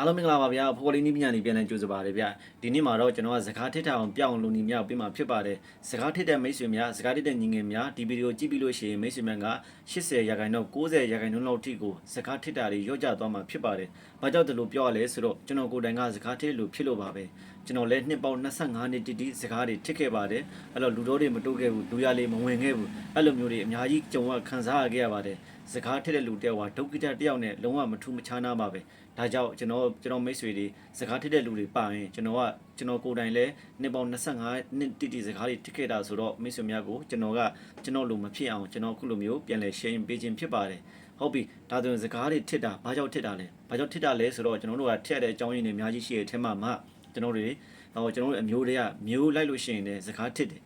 အားလုံးမင်္ဂလာပါဗျာဖိုးလေးနီးပညာနေပြန်လဲကြိုဆိုပါရစေဗျာဒီနေ့မှာတော့ကျွန်တော်ကစကားထစ်ထအောင်ပြောင်းလို့နေမြောက်ပြင်မှာဖြစ်ပါတယ်စကားထစ်တဲ့မိတ်ဆွေများစကားထစ်တဲ့ညီငယ်များဒီဗီဒီယိုကြည့်ပြီးလို့ရှိရင်မိတ်ဆွေများက80ရာခိုင်နှုန်း90ရာခိုင်နှုန်းလောက်ထိကိုစကားထစ်တာတွေရော့ကျသွားမှာဖြစ်ပါတယ်ဘာကြောင့်ဒီလိုပြောရလဲဆိုတော့ကျွန်တော်ကိုယ်တိုင်ကစကားထစ်လို့ဖြစ်လို့ပါပဲကျွန်တော်လည်းနှစ်ပေါင်း25နှစ်တိတိစကားတွေထစ်ခဲ့ပါတယ်အဲ့တော့လူတော်တွေမတိုးခဲ့ဘူးလူရလေးမဝင်ခဲ့ဘူးအဲ့လိုမျိုးတွေအများကြီးကြုံရခံစားရခဲ့ရပါတယ် စကားထစ်တဲ့လူတယောက်ကဒုက္ခတတယောက်နဲ့လုံးဝမထူးမခြားနာပါပဲဒါကြောင့်ကျွန်တော်ကျွန်တော်မိတ်ဆွေတွေစကားထစ်တဲ့လူတွေပါရင်ကျွန်တော်ကကျွန်တော်ကိုယ်တိုင်လည်းနှစ်ပေါင်း25နှစ်တိတိစကားတွေထစ်ခဲ့တာဆိုတော့မိတ်ဆွေများကိုကျွန်တော်ကကျွန်တော်လိုမဖြစ်အောင်ကျွန်တော်အခုလိုမျိုးပြန်လဲ share ပေးခြင်းဖြစ်ပါတယ်ဟုတ်ပြီဒါဆိုရင်စကားတွေထစ်တာဘာကြောင့်ထစ်တာလဲဘာကြောင့်ထစ်တာလဲဆိုတော့ကျွန်တော်တို့ကထက်တဲ့အကြောင်းရင်းတွေအများကြီးရှိတဲ့အထက်မှာမှကျွန်တော်တွေဟောကျွန်တော်တို့အမျိုးတွေကမျိုးလိုက်လို့ရှိရင်လည်းစကားထစ်တယ်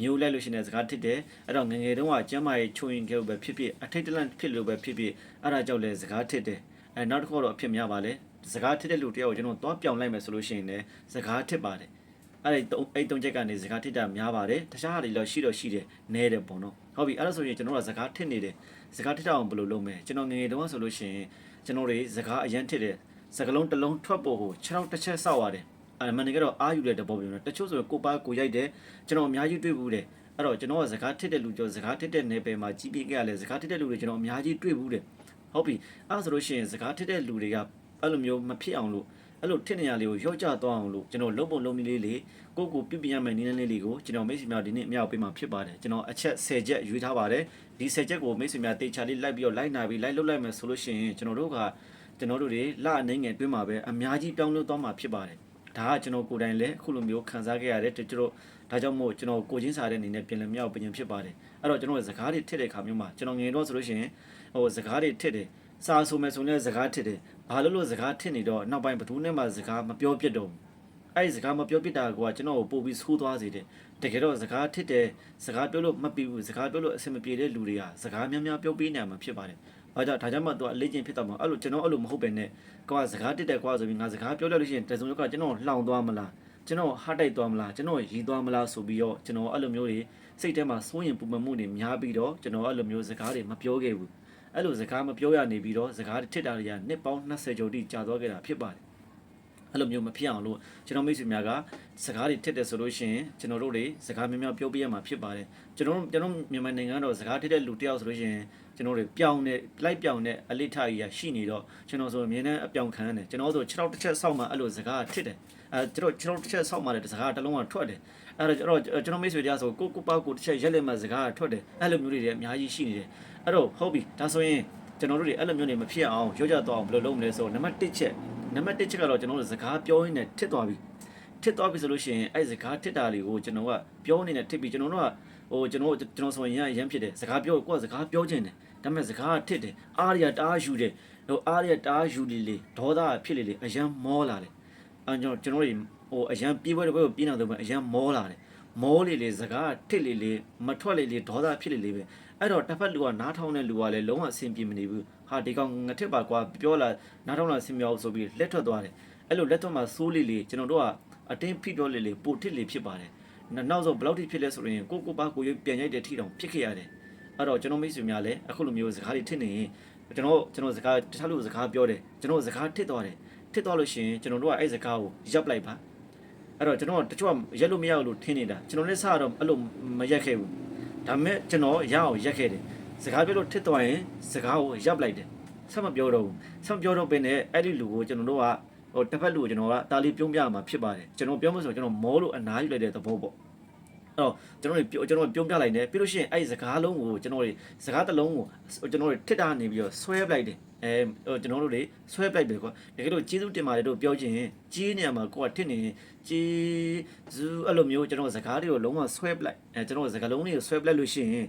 မျိုးလိုက်လို့ရှိရင်စကားထစ်တယ်အဲ့တော့ငယ်ငယ်တုန်းကကျမ်းမာရေးချိုးရင်ခဲ့လို့ပဲဖြစ်ဖြစ်အထိတ်တလန့်ဖြစ်လို့ပဲဖြစ်ဖြစ်အဲ့ဒါကြောင့်လဲစကားထစ်တယ်အဲနောက်တစ်ခုတော့အဖြစ်များပါလေစကားထစ်တဲ့လူတယောက်ကိုကျွန်တော်သွားပြောင်းလိုက်မယ်ဆိုလို့ရှိရင်လည်းစကားထစ်ပါတယ်အဲ့ဒီအဲ့တုံးချက်ကနေစကားထစ်တာများပါတယ်တခြားဟာတွေတော့ရှိတော့ရှိတယ်နဲတယ်ပေါ့နော်ဟုတ်ပြီအဲ့ဒါဆိုရင်ကျွန်တော်ကစကားထစ်နေတယ်စကားထစ်တာအောင်ဘယ်လိုလုပ်မလဲကျွန်တော်ငယ်ငယ်တုန်းကဆိုလို့ရှိရင်ကျွန်တော်တွေစကားအရန်ထစ်တယ်စကလုံးတစ်လုံးထွက်ဖို့ကို6တော့တစ်ချက်စောက်ရတယ် အဲ့မန်နေကတော့အာယူတဲ့တဘောပြောတယ်တချို့ဆိုရင်ကိုပါကိုရိုက်တယ်ကျွန်တော်အများကြီးတွေ့ဘူးတယ်အဲ့တော့ကျွန်တော်ကစကားထစ်တဲ့လူကြောစကားထစ်တဲ့နယ်ပယ်မှာကြီးပြင်းခဲ့ရလဲစကားထစ်တဲ့လူတွေကျွန်တော်အများကြီးတွေ့ဘူးတယ်ဟုတ်ပြီအဲ့ဒါဆိုလို့ရှိရင်စကားထစ်တဲ့လူတွေကအဲ့လိုမျိုးမဖြစ်အောင်လို့အဲ့လိုထစ်နေရလေးကိုရော့ကျသွားအောင်လို့ကျွန်တော်လုံပုံလုံမီလေးလေးကိုကိုပြပြရမယ်နည်းနည်းလေးလေးကိုကျွန်တော်မိတ်ဆွေများဒီနေ့အမြောက်ပေးမှာဖြစ်ပါတယ်ကျွန်တော်အချက်10ချက်ရွေးထားပါတယ်ဒီ10ချက်ကိုမိတ်ဆွေများတေချာလေးလိုက်ပြီးတော့လိုက်နာပြီးလိုက်လုတ်လိုက်မယ်ဆိုလို့ရှိရင်ကျွန်တော်တို့ကကျွန်တော်တို့တွေလအနေငယ်တွင်းမှာပဲအများကြီးပြောင်းလဲသွားမှာဖြစ်ပါတယ် ဒါကကျွန်တော်ကိုယ်တိုင်လည်းအခုလိုမျိုးခံစားခဲ့ရတယ်ကျွန်တော်ဒါကြောင့်မို့ကျွန်တော်ကိုချင်းစားတဲ့အနေနဲ့ပြင်လည်မြောက်ပြင်ဖြစ်ပါတယ်အဲ့တော့ကျွန်တော်စကားတွေထစ်တဲ့ခါမျိုးမှာကျွန်တော်ငယ်တော့ဆိုလို့ရှိရင်ဟိုစကားတွေထစ်တယ်စာဆိုမယ်ဆိုရင်စကားထစ်တယ်ဘာလို့လို့စကားထစ်နေတော့နောက်ပိုင်းဘယ်သူနဲ့မှစကားမပြောပြတ်တော့ဘူးအဲ့ဒီစကားမပြောပြတ်တာကကျွန်တော်ကိုပို့ပြီးဆိုးသွားစေတယ်တကယ်တော့စကားထစ်တယ်စကားပြောလို့မပြီးဘူးစကားပြောလို့အဆင်မပြေတဲ့လူတွေကစကားများများပြောပေးနေမှာဖြစ်ပါတယ် ဘာကြောင့်ဒါကြောင့်မှသူကအလေးချင်းဖြစ်တော့မှာအဲ့လိုကျွန်တော်အဲ့လိုမဟုတ်ပဲနဲ့ကွာစကားတက်တယ်ကွာဆိုပြီးငါစကားပြောလိုက်လို့ရှိရင်တစုံရောက်ကကျွန်တော်လှောင်သွားမလားကျွန်တော်ဟာတိုက်သွားမလားကျွန်တော်ရီသွားမလားဆိုပြီးတော့ကျွန်တော်အဲ့လိုမျိုးတွေစိတ်ထဲမှာစိုးရင်ပူပန်မှုတွေများပြီးတော့ကျွန်တော်အဲ့လိုမျိုးစကားတွေမပြောခဲ့ဘူးအဲ့လိုစကားမပြောရနေပြီးတော့စကားတွေထစ်တာတွေကနှစ်ပေါင်း20ကျော်တိကြာသွားခဲ့တာဖြစ်ပါတယ် အဲ့လိုမျိုးမဖြစ်အောင်လို့ကျွန်တော်မိတ်ဆွေများကစကားတွေထစ်တယ်ဆိုလို့ရှိရင်ကျွန်တော်တို့တွေစကားများများပြောပြရမှာဖြစ်ပါတယ်ကျွန်တော်ကျွန်တော်မြန်မာနိုင်ငံတော့စကားထစ်တဲ့လူတယောက်ဆိုလို့ရှိရင်ကျွန်တော်တွေပြောင်းနေလိုက်ပြောင်းနေအလိထကြီးရရှိနေတော့ကျွန်တော်ဆိုအမြဲတမ်းအပြောင်းခံရတယ်ကျွန်တော်ဆို6တစ်ချက်ဆောက်မှအဲ့လိုစကားထစ်တယ်အဲကျွန်တော်ကျွန်တော်တစ်ချက်ဆောက်မှလည်းစကားတစ်လုံးကထွက်တယ်အဲ့တော့ကျွန်တော်မိတ်ဆွေတရားဆိုကိုကိုပေါ့ကိုတစ်ချက်ရက်လက်မှစကားထွက်တယ်အဲ့လိုမျိုးတွေအများကြီးရှိနေတယ်အဲ့တော့ဟုတ်ပြီဒါဆိုရင် ကျွန်တော်တို့တွေအဲ့လိုမျိုးတွေမဖြစ်အောင်ရောကြသွားအောင်ဘယ်လိုလုပ်မလဲဆိုတော့နံပါတ်1ချက်နံပါတ်1ချက်ကတော့ကျွန်တော်တို့စကားပြောရင်းနဲ့ထစ်သွားပြီထစ်သွားပြီဆိုလို့ရှိရင်အဲ့စကားထစ်တာတွေကိုကျွန်တော်ကပြောနေနဲ့ထစ်ပြီးကျွန်တော်တို့ကဟိုကျွန်တော်ကျွန်တော်ဆိုရင်ရမ်းဖြစ်တယ်စကားပြောကိုကစကားပြောခြင်းတယ်ဒါပေမဲ့စကားထစ်တယ်အားရတားယူတယ်ဟိုအားရတားယူလေလေဒေါသဖြစ်လေလေအရန်မောလာတယ်အဲကျွန်တော်ကျွန်တော်တွေဟိုအရန်ပြေးပွဲတစ်ပွဲကိုပြေးနေတော့ပဲအရန်မောလာတယ်မောလေလေစကားထစ်လေလေမထွက်လေလေဒေါသဖြစ်လေလေပဲ အဲ့တော့တစ်ဖက်လူကနားထောင်တဲ့လူကလည်းလုံးဝအဆင်ပြေမနေဘူးဟာဒီကောင်ငထစ်ပါကွာပြောလာနားထောင်လာဆင်မြောက်ဆိုပြီးလက်ထွက်သွားတယ်အဲ့လိုလက်ထွက်မှာစိုးလေလေကျွန်တော်တို့ကအတင်းဖိပြောလေလေပိုထစ်လေဖြစ်ပါတယ်နောက်ဆုံးဘယ်လောက်ထိဖြစ်လဲဆိုရင်ကိုကိုပါကိုရပြန်ရိုက်တဲ့ထိတောင်ဖြစ်ခဲ့ရတယ်အဲ့တော့ကျွန်တော်မိတ်ဆွေများလည်းအခုလိုမျိုးစကားတွေထစ်နေရင်ကျွန်တော်ကျွန်တော်စကားတခြားလူစကားပြောတယ်ကျွန်တော်စကားထစ်သွားတယ်ထစ်သွားလို့ရှိရင်ကျွန်တော်တို့ကအဲ့စကားကိုရပ်လိုက်ပါအဲ့တော့ကျွန်တော်တချို့ကရက်လို့မရဘူးလို့ထင်နေတာကျွန်တော်လည်းစတော့အဲ့လိုမရက်ခဲ့ဘူး ဒါပေမဲ့ကျွန်တော်ရအောင်ရက်ခဲ့တယ်စကားပြောလို့ထစ်သွားရင်စကားကိုရပ်လိုက်တယ်ဆက်မပြောတော့ဘူးဆက်မပြောတော့ဘဲနဲ့အဲ့ဒီလူကိုကျွန်တော်တို့ကဟိုတစ်ဖက်လူကိုကျွန်တော်ကတာလီပြုံးပြမှာဖြစ်ပါတယ်ကျွန်တော်ပြောမှဆိုကျွန်တော်မောလို့အနားယူလိုက်တဲ့သဘောပေါ့အဲ့တော့ကျွန်တော်တို့ကျွန်တော်ပြုံးပြလိုက်တယ်ပြီးလို့ရှိရင်အဲ့ဒီစကားလုံးကိုကျွန်တော်တို့စကားတစ်လုံးကိုကျွန်တော်တို့ထစ်တာနေပြီးတော့ဆွဲပလိုက်တယ် အဲကျွန်တော်တို့တွေဆွဲပလိုက်တယ်ကွာတကယ်လို့ကျေးဇူးတင်ပါတယ်တို့ပြောချင်ကြီးနေရမှာကိုကထစ်နေကြီးဇူးအဲ့လိုမျိုးကျွန်တော်စကားတွေကိုလုံးဝဆွဲပလိုက်အဲကျွန်တော်စကားလုံးတွေကိုဆွဲပလိုက်လို့ရှိရင်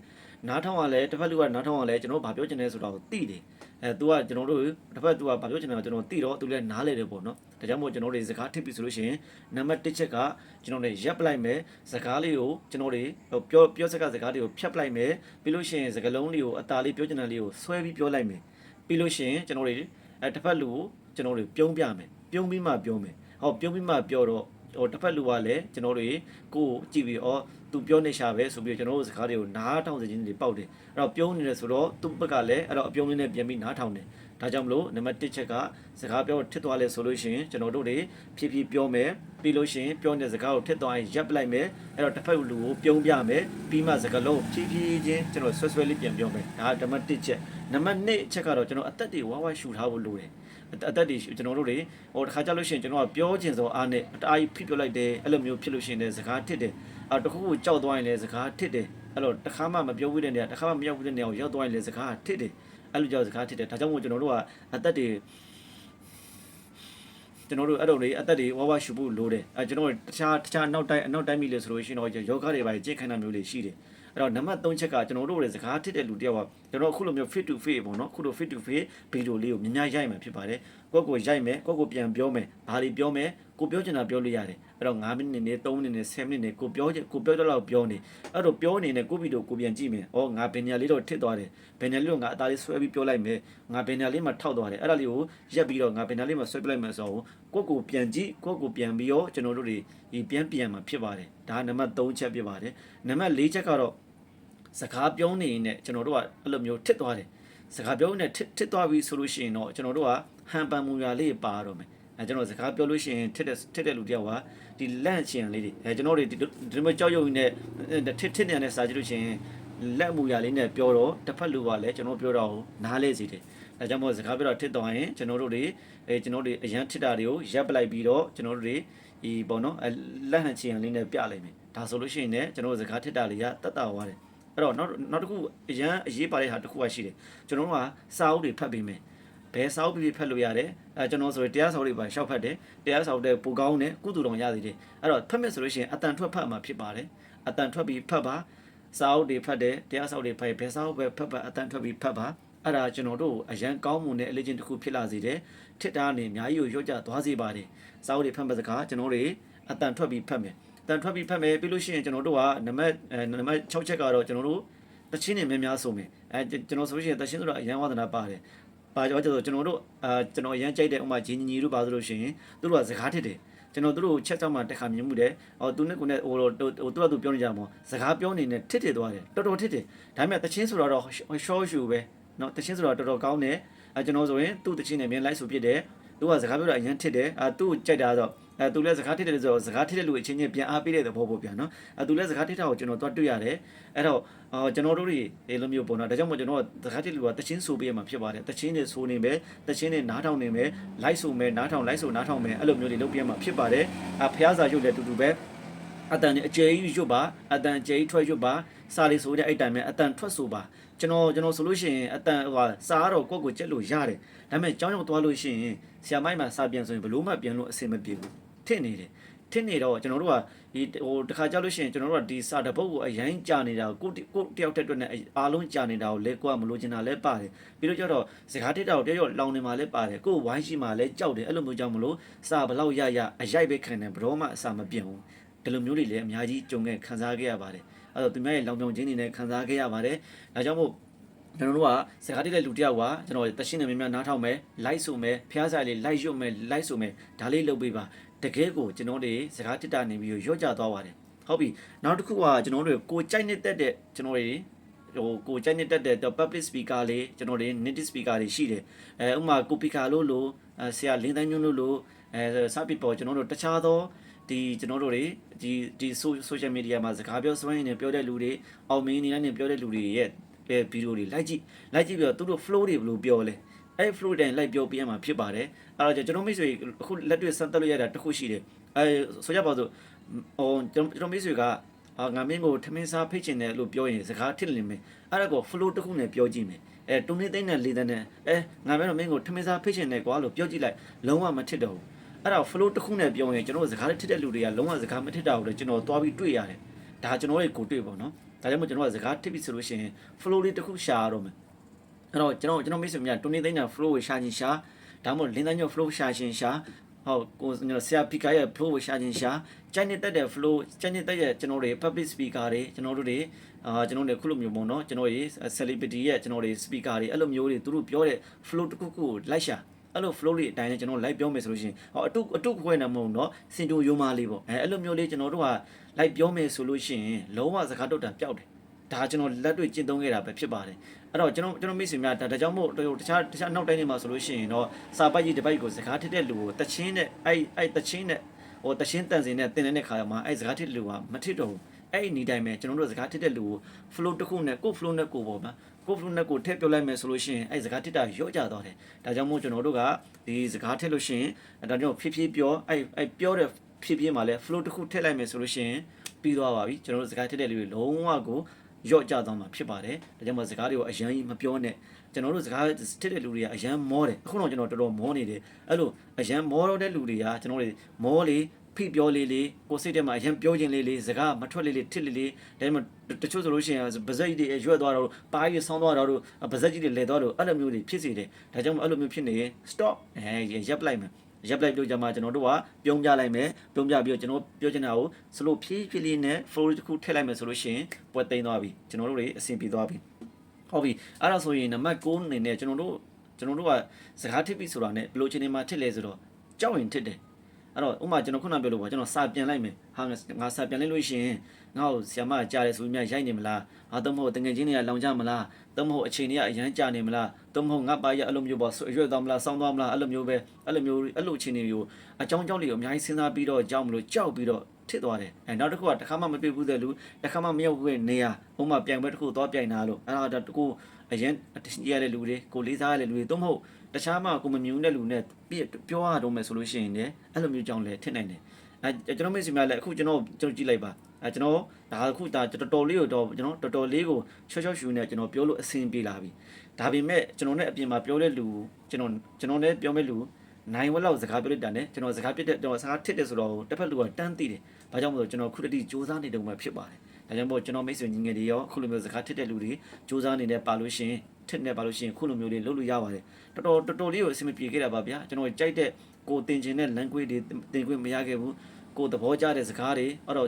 နားထောင်ရလဲတစ်ဖက်လူကနားထောင်ရလဲကျွန်တော်ဘာပြောချင်လဲဆိုတော့သိတယ်အဲ तू ကကျွန်တော်တို့တစ်ဖက် तू ကဘာပြောချင်လဲကျွန်တော်သိတော့ तू လည်းနားလဲတယ်ပေါ့နော်ဒါကြောင့်မို့ကျွန်တော်တွေစကားထစ်ပြီဆိုလို့ရှိရင်နံပါတ်1ချက်ကကျွန်တော်တွေရပ်ပလိုက်မယ်စကားလေးကိုကျွန်တော်တွေပြောပြောစကားစကားတွေကိုဖြတ်ပလိုက်မယ်ပြီးလို့ရှိရင်စကားလုံးလေးကိုအတာလေးပြောချင်တဲ့လေးကိုဆွဲပြီးပြောလိုက်မယ် ပြီးလို့ရှိရင်ကျွန်တော်တွေအဲတစ်ဖက်လူကိုကျွန်တော်တွေပြုံးပြမယ်ပြုံးပြီးမှပြောမယ်ဟောပြုံးပြီးမှပြောတော့ဟိုတစ်ဖက်လူကလည်းကျွန်တော်တွေကိုကြည့်ပြီးဩသူပြောနေရှာပဲဆိုပြီးကျွန်တော်တို့စကားတွေကိုနားထောင်စေခြင်းတွေပေါက်တယ်အဲ့တော့ပြုံးနေတယ်ဆိုတော့သူ့ဘက်ကလည်းအဲ့တော့အပြုံးလေးနဲ့ပြန်ပြီးနားထောင်တယ် ဒါကြောင့်မလို့နံပါတ်1ချက်ကစကားပြောထစ်သွားလဲဆိုလို့ရှိရင်ကျွန်တော်တို့တွေဖြည်းဖြည်းပြောမယ်ပြီးလို့ရှိရင်ပြောတဲ့စကားကိုထစ်သွားရင်ရပ်ပလိုက်မယ်အဲ့တော့တစ်ဖက်လူကိုပြုံးပြမယ်ပြီးမှစကားလုံးဖြည်းဖြည်းချင်းကျွန်တော်ဆွဲဆွဲလေးပြန်ပြောမယ်ဒါကနံပါတ်1ချက်နံပါတ်2ချက်ကတော့ကျွန်တော်အသက်တွေဝါဝါရှူထားဖို့လိုတယ်အသက်တွေကျွန်တော်တို့တွေဟိုတစ်ခါကြလို့ရှိရင်ကျွန်တော်ကပြောချင်စောအားနဲ့တအားကြီးဖိပြောလိုက်တယ်အဲ့လိုမျိုးဖြစ်လို့ရှိရင်လည်းစကားထစ်တယ်အော်တခုခုကြောက်သွားရင်လည်းစကားထစ်တယ်အဲ့လိုတစ်ခါမှမပြောဘူးတဲ့နေရာတစ်ခါမှမရောက်ဘူးတဲ့နေရာကိုရောက်သွားရင်လည်းစကားထစ်တယ် အဲ့လိုကြောက်စကားထစ်တယ်ဒါကြောင့်မို့ကျွန်တော်တို့ကအသက်တွေကျွန်တော်တို့အဲ့လိုလေအသက်တွေဝါဝရှူဖို့လိုတယ်အဲကျွန်တော်တို့တခြားတခြားနောက်တိုင်းအနောက်တိုင်းမိလေဆိုလို့ရှိရင်တော့ယောဂတွေပါကြိတ်ခန္ဓာမျိုးလေးရှိတယ်အဲ့တော့နံပါတ်3ချက်ကကျွန်တော်တို့ရဲ့စကားထစ်တဲ့လူတယောက်ကကျွန်တော်အခုလိုမျိုး fit to fit ပေါ့နော်အခုလို fit to fit ဗီဒီယိုလေးကိုမြင်ညာရိုက်မှာဖြစ်ပါတယ်ကိုယ့်ကိုရိုက်မယ်ကိုယ့်ကိုပြန်ပြောမယ်ဘာတွေပြောမယ် ကိုပြောချင်တာပြောလို့ရတယ်အဲ့တော့9မိနစ်နဲ့3မိနစ်နဲ့10မိနစ်နဲ့ကိုပြောချင်ကိုပြောတဲ့လောက်ပြောနေအဲ့တော့ပြောနေနဲ့ကိုဗီဒီယိုကိုပြန်ကြည့်မယ်ဩငါဘယ်နေရာလေးတော့ထစ်သွားတယ်ဘယ်နေရာလေးတော့ငါအသားလေးဆွဲပြီးပြောလိုက်မယ်ငါဘယ်နေရာလေးမှာထောက်သွားတယ်အဲ့ဒါလေးကိုရက်ပြီးတော့ငါဘယ်နေရာလေးမှာဆွဲပြလိုက်မယ်ဆိုတော့ကိုယ့်ကိုပြန်ကြည့်ကိုယ့်ကိုပြန်ပြီးတော့ကျွန်တော်တို့တွေဒီပြန်ပြန်မှာဖြစ်ပါတယ်ဒါကနံပါတ်3ချက်ဖြစ်ပါတယ်နံပါတ်4ချက်ကတော့စကားပြောနေရင်ကျွန်တော်တို့ကအဲ့လိုမျိုးထစ်သွားတယ်စကားပြောနေထစ်ထစ်သွားပြီဆိုလို့ရှိရင်တော့ကျွန်တော်တို့ကဟန်ပန်မူရလေးပါတော့မယ် အဲကျွန်တော်စကားပြောလို့ရှိရင်ထစ်တဲ့ထစ်တဲ့လူတယောက်ကဒီလန့်ချင်လေးတွေအဲကျွန်တော်တို့ဒီဒီလိုကြောက်ရွံ့နေတဲ့ထစ်ထစ်နေတဲ့စာကြည့်လို့ရှိရင်လက်မူရလေးနဲ့ပြောတော့တစ်ဖက်လူကလည်းကျွန်တော်ပြောတော့နားလဲစီတယ်အဲကြောင့်မို့စကားပြောတော့ထစ်သွားရင်ကျွန်တော်တို့တွေအဲကျွန်တော်တို့အရန်ထစ်တာတွေကိုရပ်ပလိုက်ပြီးတော့ကျွန်တော်တို့တွေဒီပေါ့နော်လက်ဟန်ချင်လေးနဲ့ပြလိုက်မယ်ဒါဆိုလို့ရှိရင်လည်းကျွန်တော်တို့စကားထစ်တာတွေကတတ်တာသွားတယ်အဲ့တော့နောက်နောက်တစ်ခုအရန်အရေးပါတဲ့ဟာတစ်ခုကရှိတယ်ကျွန်တော်တို့ကစာအုပ်တွေဖတ်ပြီးမယ် ဘယ်စာအုပ်ပြီးဖတ်လို့ရတယ်အဲကျွန်တော်ဆိုရင်တရားစာအုပ်တွေပါရှောက်ဖတ်တယ်တရားစာအုပ်တွေပိုကောင်းတယ်ကုသိုလ်တော်ရသေးတယ်အဲ့တော့ဖတ်မယ်ဆိုလို့ရှိရင်အတန်ထွက်ဖတ်မှာဖြစ်ပါတယ်အတန်ထွက်ပြီးဖတ်ပါစာအုပ်တွေဖတ်တယ်တရားစာအုပ်တွေဖတ်ဘယ်စာအုပ်ပဲဖတ်ပါအတန်ထွက်ပြီးဖတ်ပါအဲ့ဒါကျွန်တော်တို့အရန်ကောင်းမှုနဲ့အလေးချင်းတစ်ခုဖြစ်လာစေတယ်ထစ်တာနေအများကြီးကိုရော့ကျသွားစေပါတယ်စာအုပ်တွေဖတ်မဲ့စကားကျွန်တော်တို့အတန်ထွက်ပြီးဖတ်မယ်တန်ထွက်ပြီးဖတ်မယ်ပြီးလို့ရှိရင်ကျွန်တော်တို့ကနံပါတ်အဲနံပါတ်6ချက်ကတော့ကျွန်တော်တို့တချင်းနေများများဆိုမယ်အဲကျွန်တော်ဆိုလို့ရှိရင်တချင်းဆိုတာအရန်ဝါဒနာပါတယ် ဘာကြောင့်ကျတော့ကျွန်တော်တို့အာကျွန်တော်အရန်ကြိုက်တဲ့ဥမာဂျင်းညီတို့ပါဆိုလို့ရှိရင်တို့ကစကားထစ်တယ်ကျွန်တော်တို့ချက်ချောက်မှာတက်ခါမြင်မှုတယ်။အော်သူနဲ့ကိုနဲ့ဟိုဟိုသူကသူပြောနေကြမှာစကားပြောနေနဲ့ထစ်ထစ်သွားတယ်တော်တော်ထစ်တယ်။ဒါပေမဲ့တချင်းဆိုတော့ရှော့ရှူပဲ။နော်တချင်းဆိုတော့တော်တော်ကောင်းတယ်။အဲကျွန်တော်ဆိုရင်သူ့တချင်းနဲ့မြန်လိုက်ဆိုဖြစ်တယ်။သူကစကားပြောတာအရင်ထစ်တယ်။အာသူ့ကြိုက်တာဆိုတော့ အဲသူလည်းစကားထစ်တယ်ဆိုတော့စကားထစ်တဲ့လူအချင်းချင်းပြန်အားပေးတဲ့သဘောပေါ့ဗျာနော်အဲသူလည်းစကားထစ်တာကိုကျွန်တော်တော့တွေ့ရတယ်အဲ့တော့အော်ကျွန်တော်တို့တွေဒီလိုမျိုးပုံတော့ဒါကြောင့်မို့ကျွန်တော်စကားထစ်လူကတချင်းဆိုပေးရမှာဖြစ်ပါတယ်တချင်းတွေဆိုနေမယ်တချင်းတွေနားထောင်နေမယ်လိုက်ဆိုမယ်နားထောင်လိုက်ဆိုနားထောင်မယ်အဲ့လိုမျိုးတွေလုပ်ပြရမှာဖြစ်ပါတယ်အဖျားစာရုပ်လည်းတူတူပဲအတန်အကျယ်ကြီးရွတ်ပါအတန်အကျယ်ကြီးထွက်ရွတ်ပါစာလေးဆိုတဲ့အတိုင်းပဲအတန်ထွက်ဆိုပါကျွန်တော်ကျွန်တော်ဆိုလို့ရှိရင်အတန်ဟိုစာတော့ကိုယ့်ကိုကြက်လို့ရတယ်ဒါပေမဲ့ကြောင်းရောက်သွားလို့ရှိရင်ဆရာမိုက်မှာစာပြန်ဆိုရင်ဘလို့မှပြန်လို့အဆင်မပြေဘူး ထင့်နေတယ်ထင့်နေတော့ကျွန်တော်တို့ကဒီဟိုတခါကြောက်လို့ရှိရင်ကျွန်တော်တို့ကဒီစာတပုတ်ကိုအရင်ကြာနေတာကိုကိုတယောက်တက်အတွက်နဲ့အားလုံးကြာနေတာကိုလဲကိုကမလို့ချင်တာလဲပါတယ်ပြီးတော့ကျတော့စကားတက်တာကိုတယောက်လောင်နေမှာလဲပါတယ်ကိုဝိုင်းရှိမှာလဲကြောက်တယ်အဲ့လိုမျိုးကြောင့်မလို့စာဘလောက်ရရအရိုက်ပဲခံတယ်ဘရောမှအစာမပြတ်ဘူးဒီလိုမျိုးတွေလည်းအများကြီးကြုံခဲ့ခံစားခဲ့ရပါတယ်အဲ့တော့သူများရဲ့လောင်ပြောင်ခြင်းတွေနဲ့ခံစားခဲ့ရပါတယ်ဒါကြောင့်မို့ကျွန်တော်တို့ကစကားတိတဲ့လူတယောက်ကကျွန်တော်တရှင်းနေမြများနားထောင်မယ်လိုက်ဆိုမယ်ဖျားဆိုင်လေးလိုက်ရွတ်မယ်လိုက်ဆိုမယ်ဒါလေးလုပ်ပေးပါ တကယ်ကိုကျွန်တော်တွေစကားတစ်တာနေပြီးရော့ကြသွားပါတယ်ဟုတ်ပြီနောက်တစ်ခုကကျွန်တော်တို့ကိုကြိုက်နေတတ်တဲ့ကျွန်တော်တွေဟိုကိုကြိုက်နေတတ်တဲ့ public speaker လေးကျွန်တော်တွေ native speaker တွေရှိတယ်အဲဥမာကိုပီကာလို့လို့ဆရာလင်းတိုင်းညွန်းလို့လို့အဲစပီပေါ်ကျွန်တော်တို့တခြားသောဒီကျွန်တော်တို့တွေဒီဒီ social media မှာစကားပြောစွမ်းရည်နဲ့ပြောတဲ့လူတွေအောင်မင်းနေနဲ့ပြောတဲ့လူတွေရဲ့ဗီဒီယိုတွေလိုက်ကြည့်လိုက်ကြည့်ပြီးတော့သူတို့ flow တွေဘယ်လိုပြောလဲ အဲ့ flow တိုင်းလိုက်ပြောပြရမှာဖြစ်ပါတယ်အဲ့တော့ကျွန်တော်မိတ်ဆွေအခုလက်တွေ့စမ်းတက်လို့ရတာတစ်ခုရှိတယ်အဲဆိုကြပါစို့ဟိုကျွန်တော်မိတ်ဆွေကအာငါမင်းကိုထမင်းစားဖိတ်ချင်တယ်လို့ပြောရင်စကားထစ်လင်မယ်အဲ့ဒါကို flow တစ်ခုနဲ့ပြောကြည့်မယ်အဲတုံနေသိန်းနဲ့လေးသိန်းနဲ့အဲငါမင်းတို့မင်းကိုထမင်းစားဖိတ်ချင်တယ်ကွာလို့ပြောကြည့်လိုက်လုံးဝမထစ်တော့ဘူးအဲ့ဒါ flow တစ်ခုနဲ့ပြောရင်ကျွန်တော်စကားလေးထစ်တဲ့လူတွေကလုံးဝစကားမထစ်တာကိုလည်းကျွန်တော်သွားပြီးတွေ့ရတယ်ဒါကျွန်တော်ရဲ့ကိုတွေ့ပေါ့နော်ဒါကြောင့်မို့ကျွန်တော်ကစကားထစ်ပြီဆိုလို့ရှိရင် flow လေးတစ်ခုရှာရတော့မယ် အဲ့တော့ကျွန်တော်ကျွန်တော်မိတ်ဆွေများတုံနေသိန်းနဲ့ flow ကိုရှာခြင်းရှာဒါမှမဟုတ်လင်းသားညော flow ရှာခြင်းရှာဟုတ်ကိုကျွန်တော်ဆရာပီကာရဲ့ flow ကိုရှာခြင်းရှာကြိုက်နေတဲ့တဲ့ flow ကြိုက်နေတဲ့ရဲ့ကျွန်တော်တွေ public speaker တွေကျွန်တော်တို့တွေအာကျွန်တော်တို့ခုလိုမျိုးပေါ့နော်ကျွန်တော်တွေ celebrity ရဲ့ကျွန်တော်တွေ speaker တွေအဲ့လိုမျိုးတွေသူတို့ပြောတဲ့ flow တစ်ခုခုကိုလိုက်ရှာအဲ့လို flow လေးအတိုင်းနဲ့ကျွန်တော် live ပြောမယ်ဆိုလို့ရှိရင်ဟောအတုအတုခွဲနေမဟုတ်တော့စင်တူယိုမာလေးပေါ့အဲအဲ့လိုမျိုးလေးကျွန်တော်တို့က live ပြောမယ်ဆိုလို့ရှိရင်လုံးဝစကားတုတ်တာပျောက်တယ်ဒါကျွန်တော်လက်တွေ့ကျင့်သုံးခဲ့တာပဲဖြစ်ပါတယ် အဲ့တော့ကျွန်တော်ကျွန်တော်မိတ်ဆွေများဒါဒါကြောင့်မို့တခြားတခြားနောက်တိုင်းနေမှာဆိုလို့ရှိရင်တော့စာပိုက်ကြီးတစ်ပိုက်ကိုစကားထစ်တဲ့လူကိုတချင်းနဲ့အဲ့အဲ့တချင်းနဲ့ဟိုတချင်းတန်စင်နဲ့တင်တဲ့ခါမှာအဲ့စကားထစ်လူကမထစ်တော့ဘူးအဲ့ဒီနေတိုင်းပဲကျွန်တော်တို့စကားထစ်တဲ့လူကို flow တစ်ခုနဲ့ကို flow နဲ့ကိုပေါ့ဗျာကို flow နဲ့ကိုထည့်ပြောလိုက်မယ်ဆိုလို့ရှိရင်အဲ့စကားထစ်တာရော့ကြသွားတယ်ဒါကြောင့်မို့ကျွန်တော်တို့ကဒီစကားထစ်လို့ရှိရင်ဒါကြောင့်ဖြည်းဖြည်းပြောအဲ့အဲ့ပြောတဲ့ဖြည်းဖြည်းမှာလဲ flow တစ်ခုထည့်လိုက်မယ်ဆိုလို့ရှိရင်ပြီးသွားပါပြီကျွန်တော်တို့စကားထစ်တဲ့လူတွေလုံးဝကို ရော့ကြသွားမှာဖြစ်ပါတယ်ဒါကြောင့်မို့စကားတွေကိုအရန်ကြီးမပြောနဲ့ကျွန်တော်တို့စကားတစ်တဲ့လူတွေကအရန်မောတယ်အခုတော့ကျွန်တော်တော်တော်မောနေတယ်အဲ့လိုအရန်မောတော့တဲ့လူတွေကကျွန်တော်တို့မောလေဖိပြောလေးလေးကိုစိတ်ထဲမှာအရန်ပြောခြင်းလေးလေးစကားမထွက်လေးလေးထစ်လေးလေးဒါမှတချို့ဆိုလို့ရှိရင်ဗဇက်ကြီးတွေရွက်သွားတော့ပါးကြီးဆောင်းသွားတော့ဗဇက်ကြီးတွေလဲသွားတော့အဲ့လိုမျိုးတွေဖြစ်စေတယ်ဒါကြောင့်အဲ့လိုမျိုးဖြစ်နေရင် stop အဲရပ်လိုက်မယ် ရပ်လိုက်လို့ကြမှာကျွန်တော်တို့ကပြုံးပြလိုက်မယ်ပြုံးပြပြီးတော့ကျွန်တော်ပြောချင်တာကိုစလို့ဖြည်းဖြည်းလေးနဲ့ flow တစ်ခုထည့်လိုက်မယ်ဆိုလို့ရှိရင်ပွဲသိမ်းသွားပြီကျွန်တော်တို့တွေအဆင်ပြေသွားပြီဟုတ်ပြီအဲ့ဒါဆိုရင်နံပါတ်9အနေနဲ့ကျွန်တော်တို့ကျွန်တော်တို့ကစကားထစ်ပြီဆိုတာ ਨੇ ဘယ်လိုအချိန်တွေမှာထစ်လဲဆိုတော့ကြောက်ရင်ထစ်တယ်အဲ့တော့ဥမာကျွန်တော်ခုနပြောလို့ပါကျွန်တော်စာပြန်လိုက်မယ်ဟာငါစာပြန်လိုက်လို့ရှိရင်ငါ့ကိုဆီယမကြားတယ်ဆိုပြီးများရိုက်နေမလားဟာတော့မဟုတ်တငယ်ချင်းတွေကလောင်ကြမလား တော့မဟုတ်အချိန်တွေကအရန်ကြာနေမလားတော့မဟုတ်ငါပါရအဲ့လိုမျိုးပေါ့ရွက်သွားမလားစောင်းသွားမလားအဲ့လိုမျိုးပဲအဲ့လိုမျိုးအဲ့လိုအချိန်တွေကိုအကြောင်းကြောင့်လေးကိုအများကြီးစဉ်းစားပြီးတော့ကြောက်မလို့ကြောက်ပြီးတော့ထစ်သွားတယ်အဲနောက်တစ်ခုကတစ်ခါမှမတွေ့ဘူးတဲ့လူတစ်ခါမှမရောက်ဘူးတဲ့နေရာဥမာပြိုင်ပွဲတစ်ခုသွားပြိုင်တာလို့အဲ့ဒါတကူအရင်ရတဲ့လူတွေကိုလေးစားရတဲ့လူတွေတော့မဟုတ်တခြားမှကိုမမြင်တဲ့လူနဲ့ပြောရတော့မယ်ဆိုလို့ရှိရင်လည်းအဲ့လိုမျိုးကြောင့်လည်းထစ်နိုင်တယ် အဲကျွန်တော်မိတ်ဆွေများလည်းအခုကျွန်တော်ကျွန်တော်ကြည့်လိုက်ပါအဲကျွန်တော်ဒါအခုဒါတော်တော်လေးကိုတော့ကျွန်တော်တော်တော်လေးကိုချောချောရှူနဲ့ကျွန်တော်ပြောလို့အဆင်ပြေလာပြီဒါပေမဲ့ကျွန်တော်နဲ့အပြင်မှာပြောတဲ့လူကျွန်တော်ကျွန်တော်နဲ့ပြောမဲ့လူနိုင်ဝက်လောက်စကားပြောလိုက်တာနဲ့ကျွန်တော်စကားပြတဲ့ကျွန်တော်စကားထစ်တယ်ဆိုတော့တစ်ဖက်လူကတန်းသိတယ်။ဘာကြောင့်မလို့ကျွန်တော်ခုတတိစူးစမ်းနေတုန်းပဲဖြစ်ပါတယ်။ဒါကြောင့်မို့ကျွန်တော်မိတ်ဆွေညီငယ်တွေရောခုလိုမျိုးစကားထစ်တဲ့လူတွေစူးစမ်းနေတဲ့ပါလို့ရှိရင်ထစ်နေပါလို့ရှိရင်ခုလိုမျိုးလေးလုပ်လို့ရပါတယ်။တော်တော်တော်တော်လေးကိုအဆင်မပြေခဲ့တာပါဗျာ။ကျွန်တော်ကြိုက်တဲ့ကိုတင်ချင်တဲ့ language တွေတင်ခွင့်မရခဲ့ဘူး။ ကိုသဘောကျတဲ့စကားတွေအဲ့တော့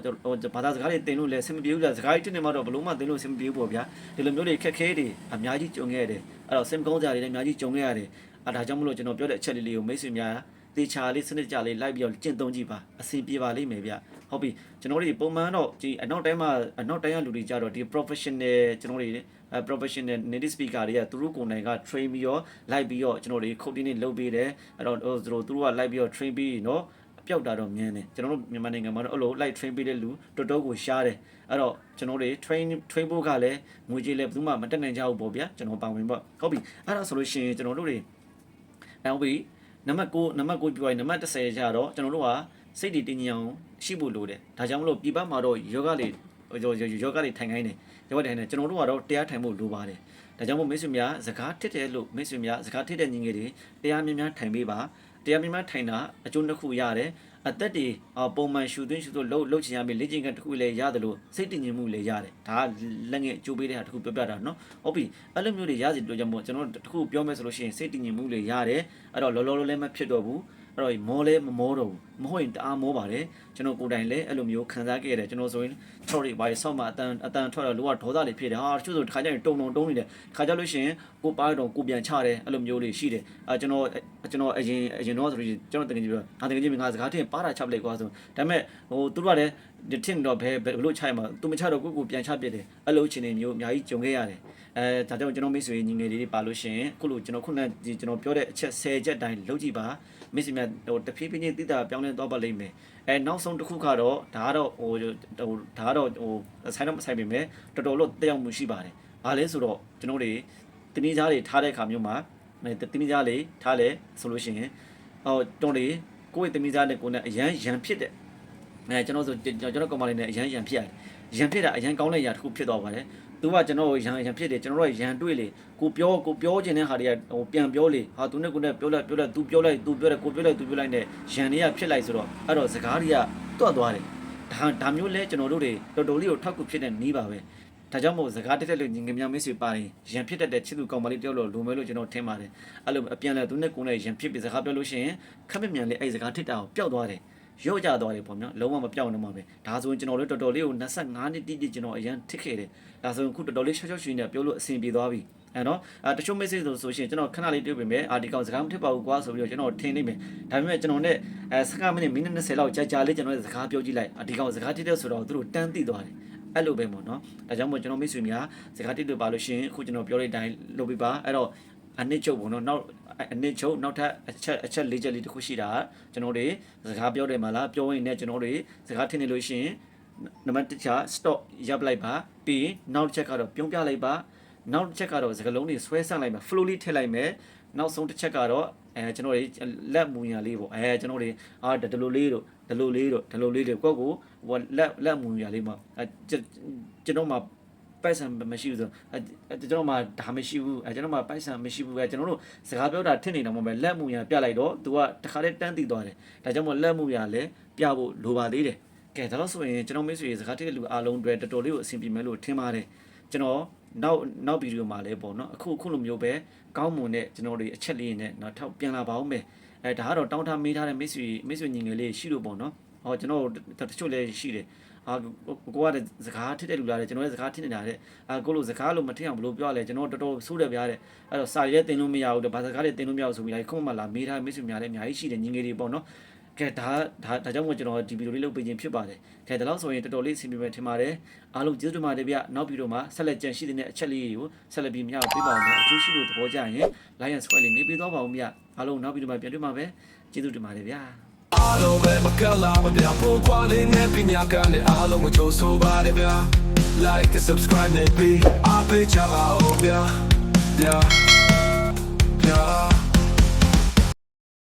ဘာသာစကားတွေတင်လို့လည်းအဆင်မပြေဘူးလားစကားတွေတင်နေမှတော့ဘလို့မှတင်လို့အဆင်မပြေဘူးပေါ့ဗျာဒီလိုမျိုးတွေခက်ခဲတွေအများကြီးကြုံခဲ့ရတယ်အဲ့တော့စင်ကောင်းကြတွေလည်းအများကြီးကြုံခဲ့ရတယ်အဲဒါကြောင့်မလို့ကျွန်တော်ပြောတဲ့အချက်လေးလေးကိုမိတ်ဆွေများတေချာလေးစနစ်ကြလေးလိုက်ပြီးတော့ကျင့်သုံးကြည့်ပါအဆင်ပြေပါလိမ့်မယ်ဗျဟုတ်ပြီကျွန်တော်တို့ပုံမှန်တော့ဒီအနောက်တိုင်းမှာအနောက်တိုင်းကလူတွေကြတော့ဒီ professional ကျွန်တော်တို့အဲ professional native speaker တွေကသူတို့ကိုယ်တိုင်က train ပြီးတော့လိုက်ပြီးတော့ကျွန်တော်တို့ခုတ်တင်းနေလုပ်ပေးတယ်အဲ့တော့သူတို့သူတို့ကလိုက်ပြီးတော့ train ပြီးနော် ပျောက်တာတော့မြင်တယ်ကျွန်တော်တို့မြန်မာနိုင်ငံမှာတော့အဲ့လို light train ပေးတဲ့လူတော်တော်ကိုရှားတယ်အဲ့တော့ကျွန်တော်တို့ train train ဖို့ကလည်းငွေကြေးလည်းဘယ်သူမှမတက်နိုင်ကြဘူးပေါ့ဗျာကျွန်တော်ပါဝင်ပေါ့ဟုတ်ပြီအဲ့ဒါဆိုလို့ရှိရင်ကျွန်တော်တို့တွေအဲ့ဟုတ်ပြီနံပါတ်9နံပါတ်9ပြောရင်နံပါတ်10ကျတော့ကျွန်တော်တို့ကစိတ်တည်တည်ငြိမ်အောင်ရှိဖို့လိုတယ်ဒါကြောင့်မလို့ပြပမှာတော့ယောဂလေးယောဂလေးထိုင်ခိုင်းတယ်ယောဂထိုင်နေကျွန်တော်တို့ကတော့တရားထိုင်ဖို့လိုပါတယ်ဒါကြောင့်မို့မိတ်ဆွေများစကားထစ်တယ်လို့မိတ်ဆွေများစကားထစ်တဲ့ညီငယ်တွေတရားများများထိုင်ပေးပါ တရားများများထိုင်တာအကျိုးတစ်ခုရတယ်အသက်တွေပုံမှန်ရှူသွင်းရှူသွင်းလှုပ်လှုပ်ချင်ရမယ်လေ့ကျင့်ခန်းတစ်ခုလည်းရတယ်လို့စိတ်တည်ငြိမ်မှုလည်းရတယ်ဒါလက်ငယ်အကျိုးပေးတဲ့ဟာတစ်ခုပြောပြတာနော်ဟုတ်ပြီအဲ့လိုမျိုးတွေရစီတို့ကြောင့်မို့ကျွန်တော်တစ်ခုပြောမယ်ဆိုလို့ရှိရင်စိတ်တည်ငြိမ်မှုလည်းရတယ်အဲ့တော့လောလောလောလည်းမဖြစ်တော့ဘူး အဲ့တော့မောလဲမမောတော့ဘူးမဟုတ်ရင်တအားမောပါတယ်ကျွန်တော်ကိုယ်တိုင်လည်းအဲ့လိုမျိုးခံစားခဲ့ရတယ်ကျွန်တော်ဆိုရင်ထော်တွေဘာတွေဆောက်မှအတန်အတန်ထွက်တော့လောကဒေါသတွေဖြစ်တယ်ဟာတချို့ဆိုတစ်ခါကျရင်တုံတုံတုံးနေတယ်တစ်ခါကျလို့ရှိရင်ကိုပါတော့ကိုပြန်ချတယ်အဲ့လိုမျိုးတွေရှိတယ်အဲကျွန်တော်ကျွန်တော်အရင်အရင်တော့ဆိုရင်ကျွန်တော်တကယ်ကြီးပြောငါတကယ်ကြီးငါစကားထင်ပါတာချပလိုက်ကွာဆိုဒါပေမဲ့ဟိုသူတို့ကလည်းဒီထင်တော့ဘယ်ဘယ်လိုချရမှာသူမချတော့ကိုကိုပြန်ချပြတယ်အဲ့လိုအခြေအနေမျိုးအများကြီးကြုံခဲ့ရတယ်အဲဒါကြောင့်ကျွန်တော်မိတ်ဆွေညီငယ်လေးတွေပါလို့ရှိရင်ခုလိုကျွန်တော်ခုနကဒီကျွန်တော်ပြောတဲ့အချက်10ချက်တိုင်းလုပ်ကြည့်ပါ မိတ်ဆွေများဟိုတဖြည်းဖြည်းချင်းတိတာပြောင်းလဲသွားပါလိမ့်မယ်အဲနောက်ဆုံးတစ်ခုကတော့ဒါကတော့ဟိုဟိုဒါကတော့ဟိုဆိုင်တော့မဆိုင်ပေမဲ့တော်တော်လို့တက်ရောက်မှုရှိပါတယ်ဘာလဲဆိုတော့ကျွန်တော်တွေတင်းကြီးသားတွေထားတဲ့ခါမျိုးမှာတင်းကြီးသားလေးထားလဲဆိုလို့ရှိရင်ဟောတုံးလေးကိုယ့်ရဲ့တင်းကြီးသားနဲ့ကိုယ်နဲ့အရန်ရန်ဖြစ်တဲ့အဲကျွန်တော်ဆိုကျွန်တော်ကောင်မလေးနဲ့အရန်ရန်ဖြစ်ရတယ်ရန်ဖြစ်တာအရန်ကောင်းတဲ့ຢာတစ်ခုဖြစ်သွားပါတယ် သူကကျွန်တော်ရန်ရန်ဖြစ်တယ်ကျွန်တော်တို့ရန်တွေ့လေကိုပြောကိုပြောခြင်းတဲ့ဟာတွေကဟိုပြန်ပြောလေဟာသူနဲ့ကိုနဲ့ပြောလိုက်ပြောလိုက်သူပြောလိုက်သူပြောတယ်ကိုပြောလိုက်သူပြောလိုက်နဲ့ရန်တွေကဖြစ်လိုက်ဆိုတော့အဲ့တော့စကားတွေကတွတ်သွားတယ်ဒါဒါမျိုးလဲကျွန်တော်တို့တွေတော်တော်လေးကိုထောက်ကူဖြစ်တဲ့နီးပါပဲဒါကြောင့်မို့စကားတက်တဲ့လူညီငယ်များမိတ်ဆွေပါရင်ရန်ဖြစ်တတ်တဲ့ချစ်သူကောင်မလေးတယောက်လို့လိုမဲလို့ကျွန်တော်ထင်ပါတယ်အဲ့လိုအပြန်လဲသူနဲ့ကိုနဲ့ရန်ဖြစ်ပြီးစကားပြောလို့ရှိရင်ခက်မမြန်လေးအဲ့စကားထစ်တာကိုပျောက်သွားတယ် ရော့ကြသွားတယ်ပေါ့နော်လုံးဝမပြောင်းတော့မှာပဲဒါဆိုရင်ကျွန်တော်တို့တော်တော်လေးကို25နှစ်တိတိကျွန်တော်အရန်ထစ်ခဲ့တယ်ဒါဆိုရင်ခုတော်တော်လေးရှော့ရှော့ရွှင်နေပြောလို့အဆင်ပြေသွားပြီအဲနော်အဲတချို့ message ဆိုဆိုရှင်ကျွန်တော်ခဏလေးတွေ့ပေမဲ့အာဒီကောင်စကားမထစ်ပါဘူးကွာဆိုပြီးတော့ကျွန်တော်ထင်နေမယ်ဒါပေမဲ့ကျွန်တော်နဲ့အဲစကားမိနစ်မိနစ်20လောက်ကြာကြာလေးကျွန်တော်စကားပြောကြည့်လိုက်အာဒီကောင်စကားထစ်တဲ့ဆိုတော့သူတို့တန်းသိသွားတယ်အဲ့လိုပဲပေါ့နော်ဒါကြောင့်မို့ကျွန်တော်မိတ်ဆွေများစကားတိတ်လို့ပါလို့ရှိရင်အခုကျွန်တော်ပြောတဲ့အတိုင်းလုပ်ပြပါအဲ့တော့အနစ်ချုပ်ပေါ့နော်နောက် အနစ်ချုပ်နောက်ထပ်အချက်အချက်၄ချက်လေးတစ်ခုရှိတာကျွန်တော်တွေစကားပြောတယ်မှာလားပြောရင်လည်းကျွန်တော်တွေစကားထင်နေလို့ရှိရင်နံပါတ်1ချက် stop ရပ်လိုက်ပါပြီးရင်နောက်တစ်ချက်ကတော့ပြုံးပြလိုက်ပါနောက်တစ်ချက်ကတော့စကားလုံးတွေဆွဲဆန့်လိုက်မယ် flow လေးထည့်လိုက်မယ်နောက်ဆုံးတစ်ချက်ကတော့အဲကျွန်တော်တွေလက်မူညာလေးပေါ့အဲကျွန်တော်တွေအာဒလိုလေးတို့ဒလိုလေးတို့ဒလိုလေးတွေကိုယ့်ကိုဟိုလက်လက်မူညာလေးမှာအဲကျွန်တော်မှာ ပိုက်ဆံမရှိဘူးဆိုအဲကျွန်တော်မှဒါမရှိဘူးအဲကျွန်တော်မှပိုက်ဆံမရှိဘူးပဲကျွန်တော်တို့စကားပြောတာထင်နေတာမဟုတ်ပဲလက်မှုရပြလိုက်တော့ तू ကတခါတည်းတန်းတည်သွားတယ်ဒါကြောင့်မို့လက်မှုရလည်းပြဖို့လိုပါသေးတယ်ကဲဒါတော့ဆိုရင်ကျွန်တော်မိတ်ဆွေစကားတဲ့လူအားလုံးတွေတော်တော်လေးကိုအဆင်ပြေမယ်လို့ထင်ပါတယ်ကျွန်တော်နောက်နောက်ဗီဒီယိုမှာလည်းပေါ့နော်အခုအခုလိုမျိုးပဲကောင်းမွန်တဲ့ကျွန်တော်တွေအချက်လေးနဲ့တော့ထောက်ပြန်လာပါအောင်မယ်အဲဒါကတော့တောင်းထားမေးထားတဲ့မိတ်ဆွေမိတ်ဆွေညီငယ်လေးရှိလို့ပေါ့နော်ဟောကျွန်တော်တချို့လည်းရှိတယ် အာကိုကစကားထစ်တဲ့လူလားတဲ့ကျွန်တော်လည်းစကားထစ်နေတာတဲ့အာကိုလိုစကားလို့မထင်အောင်ဘလို့ပြောရလဲကျွန်တော်တော်တော်ဆိုးတယ်ဗျာတဲ့အဲ့တော့စာရဲတင်လို့မရဘူးတဲ့ဘာစကားတွေတင်လို့မရဘူးဆိုပြီးလိုက်ခုမှလာမေးထားမိတ်ဆွေများလည်းအများကြီးရှိတယ်ညီငယ်တွေပေါ့နော်ကဲဒါဒါဒါကြောင့်မို့ကျွန်တော်ဒီဗီဒီယိုလေးလုပ်ပေးခြင်းဖြစ်ပါတယ်။ကဲဒါတော့ဆိုရင်တော်တော်လေးအဆင်ပြေမယ်ထင်ပါတယ်။အားလုံးကျေးဇူးတင်ပါတယ်ဗျ။နောက်ဗီဒီယိုမှာဆက်လက်ကြံရှိတဲ့အချက်လေးတွေကိုဆက်လက်ပြီးမျှဝေပေးပါဦးမယ်။အကျိုးရှိလို့သဘောကျရင် like and subscribe လေးနေပေးသွားပါဦးဗျ။အားလုံးနောက်ဗီဒီယိုမှာပြန်တွေ့မှာပဲ။ကျေးဇူးတင်ပါတယ်ဗျာ။ အားလုံးပဲမကလာမပြဖို့ကွာလေးနဲ့ပညာကလည်းအားလုံးကိုကြိုးဆိုပါတယ်ဗျာ like and subscribe နဲ့ပြီးအားပေးကြပါဦးဗျာ yeah